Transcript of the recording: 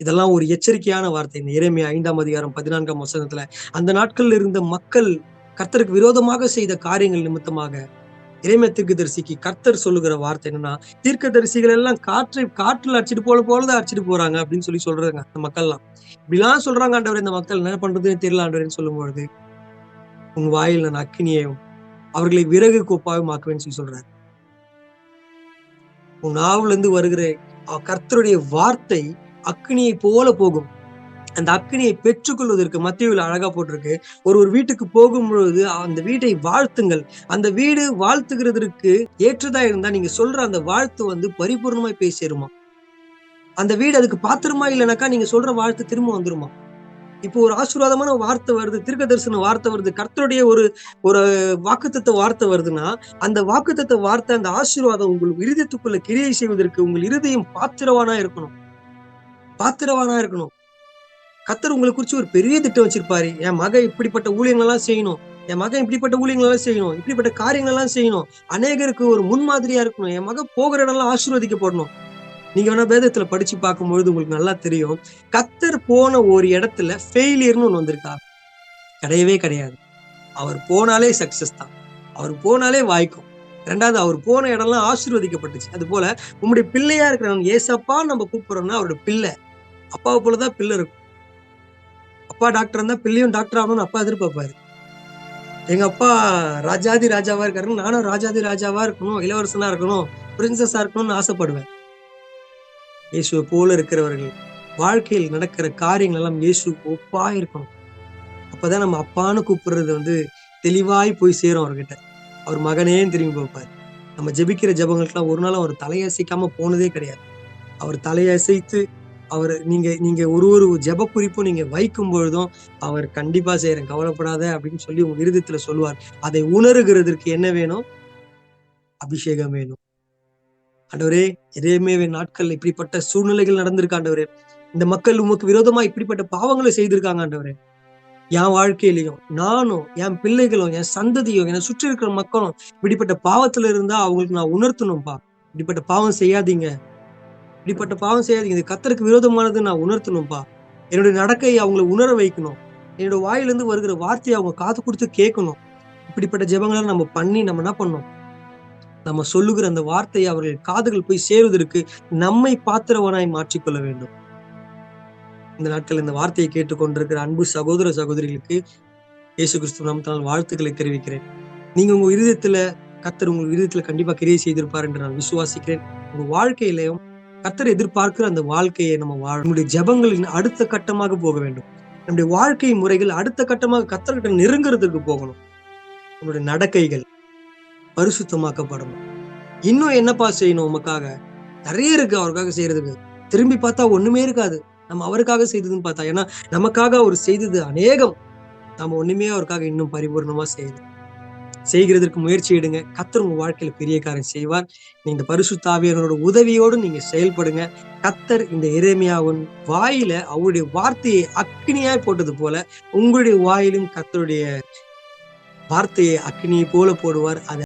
இதெல்லாம் ஒரு எச்சரிக்கையான வார்த்தை. இந்த இறைமையா ஐந்தாம் அதிகாரம் பதினான்காம் வசனத்துல அந்த நாட்கள்ல இருந்த மக்கள் கர்த்தருக்கு விரோதமாக செய்த காரியங்கள் நிமித்தமாக இறைமை தீர்க்கதரிசிக்கு கர்த்தர் சொல்லுகிற வார்த்தை என்னன்னா தீர்க்க தரிசிகள் எல்லாம் காற்றை காற்றுல அடிச்சிட்டு போல போலதான் அடிச்சிட்டு போறாங்க அப்படின்னு சொல்லி சொல்றாங்க அந்த மக்கள்லாம். இப்படிலாம் சொல்றாங்க ஆண்டவர் இந்த மக்கள் என்ன பண்றதுன்னு தெரியல ஆண்டவர்னு சொல்லும் பொழுது உன் வாயில் நான் அக்கினியையும் அவர்களை விறகு கோப்பாவும் ஆக்குவேன்னு சொல்லி சொல்றாரு. உன் நாவிலிருந்து வருகிற கர்த்தருடைய வார்த்தை அக்னியை போல போகும். அந்த அக்னியை பெற்றுக்கொள்வதற்கு மத்தியில் அழகா போட்டிருக்கு. ஒரு ஒரு வீட்டுக்கு போகும் பொழுது அந்த வீட்டை வாழ்த்துங்கள். அந்த வீடு வாழ்த்துகிறதற்கு ஏற்றதா இருந்தா நீங்க சொல்ற அந்த வாழ்த்து வந்து பரிபூர்ணமாய் போய் சேருமா? அந்த வீடு அதுக்கு பாத்திரமா இல்லைனாக்கா நீங்க சொல்ற வாழ்த்து திரும்ப வந்துருமா? இப்போ ஒரு ஆசீர்வாதமான வார்த்தை வருது திருக்க தரிசன வார்த்தை வருது கர்த்தருடைய ஒரு ஒரு வாக்குத்தத்த வார்த்தை வருதுன்னா அந்த வாக்குத்தத்த வார்த்தை அந்த ஆசீர்வாதம் உங்கள் இருதயத்துக்குள்ள கிரியை செய்வதற்கு உங்கள் இருதயம் பாத்திரவானா இருக்கணும். பாத்திரவானா இருக்கணும். கத்தர் உங்களை குறிச்சு ஒரு பெரிய திட்டம் வச்சிருப்பாரு. என் மகன் இப்படிப்பட்ட ஊழியங்களெல்லாம் செய்யணும். என் மகன் இப்படிப்பட்ட ஊழியங்களெல்லாம் செய்யணும். இப்படிப்பட்ட காரியங்கள்லாம் செய்யணும். அநேகருக்கு ஒரு முன்மாதிரியா இருக்கணும். என் மகன் போகிற இடம்லாம் ஆசீர்வதிக்கப்படணும். நீங்க வேணா வேதத்துல படிச்சு பார்க்கும்பொழுது உங்களுக்கு நல்லா தெரியும். கத்தர் போன ஒரு இடத்துல ஃபெயிலியர்னு ஒன்று வந்திருக்கா? கிடையவே கிடையாது. அவர் போனாலே சக்சஸ் தான். அவர் போனாலே வாய்க்கும். ரெண்டாவது அவர் போன இடம்லாம் ஆசீர்வதிக்கப்பட்டுச்சு. அது போல உங்களுடைய பிள்ளையா இருக்கிறவங்க ஏசப்பா நம்ம கூப்பிடுறோம்னா அவரோட பிள்ளை. அப்பாவை போலதான் பிள்ளை இருக்கும். அப்பா டாக்டர் இருந்தால் பிள்ளையும் டாக்டர் ஆகணும்னு அப்பா எதிர்பார்ப்பாரு. எங்க அப்பா ராஜாதி ராஜாவா இருக்காருன்னு நானும் ராஜாதி ராஜாவா இருக்கணும் இளவரசனா இருக்கணும் பிரின்சஸா இருக்கணும்னு ஆசைப்படுவேன். இயேசுவை போல இருக்கிறவர்கள் வாழ்க்கையில் நடக்கிற காரியங்கள் எல்லாம் இயேசு ஒப்பா இருக்கணும். அப்பதான் நம்ம அப்பான்னு கூப்பிடுறது வந்து தெளிவாய் போய் சேரும் அவர்கிட்ட. அவர் மகனேன்னு திரும்பி பார்ப்பாரு. நம்ம ஜெபிக்கிற ஜெபங்களுக்கெல்லாம் ஒரு நாள் அவர் தலையசைக்காம போனதே கிடையாது. அவர் தலையசைத்து அவர் நீங்க நீங்க ஒரு ஒரு ஜெப குறிப்பும் நீங்க வைக்கும் பொழுதும் அவர் கண்டிப்பா செய்யறேன் கவலைப்படாத அப்படின்னு சொல்லி உங்க இருதயத்துல சொல்லுவார். அதை உணர்கிறதுக்கு என்ன வேணும்? அபிஷேகம் வேணும். ஆண்டவரே இதேமே நாட்கள் இப்படிப்பட்ட சூழ்நிலைகள் நடந்திருக்கு ஆண்டவரே. இந்த மக்கள் உமக்கு விரோதமா இப்படிப்பட்ட பாவங்களை செய்திருக்காங்க ஆண்டவரே. என் வாழ்க்கையிலையும் நானும் என் பிள்ளைகளும் என் சந்ததியும் என்னை சுற்றி இருக்கிற மக்களும் இப்படிப்பட்ட பாவத்துல இருந்தா அவங்களுக்கு நான் உணர்த்தணும்பா. இப்படிப்பட்ட பாவம் செய்யாதீங்க. இப்படிப்பட்ட பாவம் செய்யாதீங்க. இது கத்தருக்கு விரோதமானது நான் உணர்த்தணும்ப்பா என்னுடைய நடக்கையை அவங்களை உணர வைக்கணும். என்னோட வாயிலிருந்து வருகிற வார்த்தையை அவங்க காது கொடுத்து கேட்கணும். இப்படிப்பட்ட ஜெபங்களை நம்ம பண்ணி நம்ம என்ன பண்ணணும்? நம்ம சொல்லுகிற அந்த வார்த்தையை அவர்கள் காதுகள் போய் சேருவதற்கு நம்மை பாத்திரவனாய் மாற்றிக்கொள்ள வேண்டும். இந்த நாட்கள் இந்த வார்த்தையை கேட்டுக்கொண்டிருக்கிற அன்பு சகோதர சகோதரிகளுக்கு இயேசு கிறிஸ்துவ நாமத்தினால் வாழ்த்துக்களை தெரிவிக்கிறேன். நீங்க உங்க இருதயத்துல கத்தர் உங்க இருதயத்துல கண்டிப்பா கிரியை செய்திருப்பார் என்று நான் விசுவாசிக்கிறேன். உங்க வாழ்க்கையிலையும் கத்தர் எதிர்பார்க்கிற அந்த வாழ்க்கையை நம்ம வாழ நம்முடைய ஜெபங்களின் அடுத்த கட்டமாக போக வேண்டும். நம்முடைய வாழ்க்கை முறைகள் அடுத்த கட்டமாக கத்தர்கிட்ட நெருங்குறதுக்கு போகணும். நம்முடைய நடக்கைகள் பரிசுத்தமாக்கப்படணும். இன்னும் என்னப்பா செய்யணும் உமக்காக? நிறைய இருக்கு அவருக்காக செய்யறதுக்கு. திரும்பி பார்த்தா ஒண்ணுமே இருக்காது. நம்ம அவருக்காக செய்ததுன்னு பார்த்தா ஏன்னா நமக்காக அவர் செய்தது அநேகம். நாம ஒண்ணுமே அவருக்காக இன்னும் பரிபூர்ணமா செய்யணும் செய்கிறதற்கு முயற்சி எடுங்க. கத்தர் உங்க வாழ்க்கையில பெரிய காரியம் செய்வார். நீங்க இந்த பரிசுத்தாவியனோட உதவியோடு நீங்க செயல்படுங்க. கத்தர் இந்த இறைமையாவின் வாயில அவருடைய வார்த்தையை அக்னியாய் போட்டது போல உங்களுடைய வாயிலும் கத்தருடைய வார்த்தையை அக்னியை போல போடுவார். அதை